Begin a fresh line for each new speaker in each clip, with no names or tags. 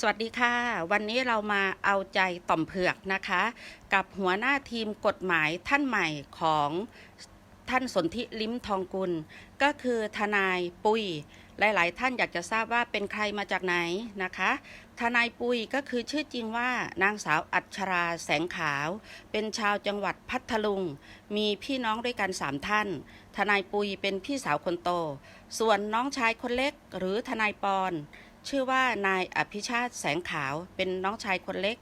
สวัสดีค่ะ วันนี้เรามาเอาใจต่อมเผือกนะคะ กับหัวหน้าทีมกฎหมายท่านใหม่ของท่านสนธิลิ้มทองกุล ก็คือทนายปุยหลาย ๆ ท่านอยากจะทราบว่าเป็นใครมาจากไหนนะคะ ทนายปุยก็คือชื่อจริงว่านางสาวอัชราแสงขาว เป็นชาวจังหวัดพัทลุง มีพี่น้องด้วยกันสามท่าน ทนายปุยเป็นพี่สาวคนโต ส่วนน้องชายคนเล็กหรือทนายปอน ชื่อว่านายอภิชาติแสงขาวเป็นน้องชายคนเล็ก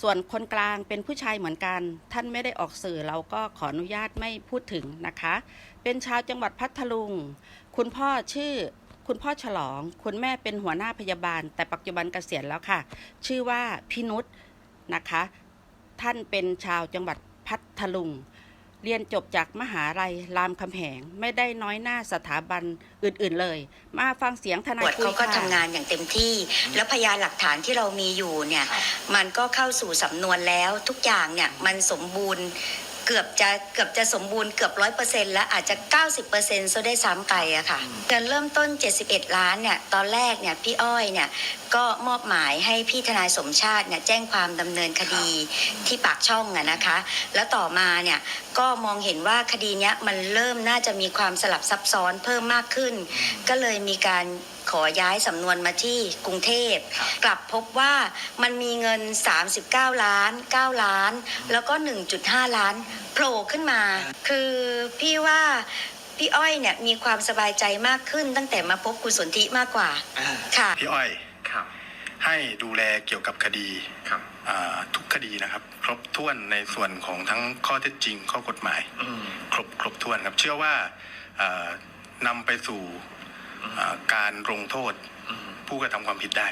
ส่วนคนกลางเป็นผู้ชายเหมือนกัน ท่านไม่ได้ออกสื่อเราก็ขออนุญาตไม่พูดถึงนะคะ เป็นชาวจังหวัดพัทลุง คุณพ่อชื่อคุณพ่อฉลอง คุณแม่เป็นหัวหน้าพยาบาล แต่ปัจจุบันเกษียณแล้วค่ะ ชื่อว่าพี่นุชนะคะ ท่านเป็นชาวจังหวัดพัทลุง เรียนจบจากมหาลัยรามคำแหง ไม่ได้น้อยหน้าสถาบันอื่นๆเลย มาฟังเสียงทนา
ตำร
ยว
จ
ปุย
เขาก็
ค่ะ
ทำงานอย่างเต็มที่ แล้วพยานหลักฐานที่เรามีอยู่เนี่ย มันก็เข้าสู่สำนวนแล้วทุกอย่างเนี่ยมันสมบูรณ์ เกือบจะเกือบจะสมบูรณ์เกือบร้อยเปอร์เซ็นต์แล้วอาจจะ 90เปอร์เซ็นต์ซะได้วยซ้ำไปอะค่ะเงินเริ่มต้น 71 ล้านเนี่ยตอนแรกเนี่ยพี่อ้อยเนี่ยก็มอบหมายให้พี่ทนายสมชาติเนี่ยแจ้งความดำเนินคดีที่ปากช่องอะนะคะ แล้วต่อมาเนี่ยก็มองเห็นว่าคดีเนี้ยมันเริ่มน่าจะมีความสลับซับซ้อนเพิ่มมากขึ้น ก็เลยมีการ ขอย้ายสำนวนมาที่กรุงเทพ กลับพบว่ามันมีเงิน 39 ล้าน 9 ล้าน แล้วก็ 1.5 ล้านโผล่ขึ้นมา คือพี่ว่าพี่อ้อยเนี่ยมีความสบายใจมากขึ้นตั้งแต่มาพบคุณสนธิมากกว่า
อ่า
ค่ะ
พี่อ้อย
ครับ
ให้ดูแลเกี่ยวกับคดี
ครับ
อ่าทุกคดีนะครับ ครบถ้วนในส่วนของทั้งข้อเท็จจริงข้อกฎหมาย
อืม
ครบครบถ้วนครับ เชื่อว่าอ่านำไปสู่อ่า การลงโทษ
อืม
ผู้กระทำความผิดได้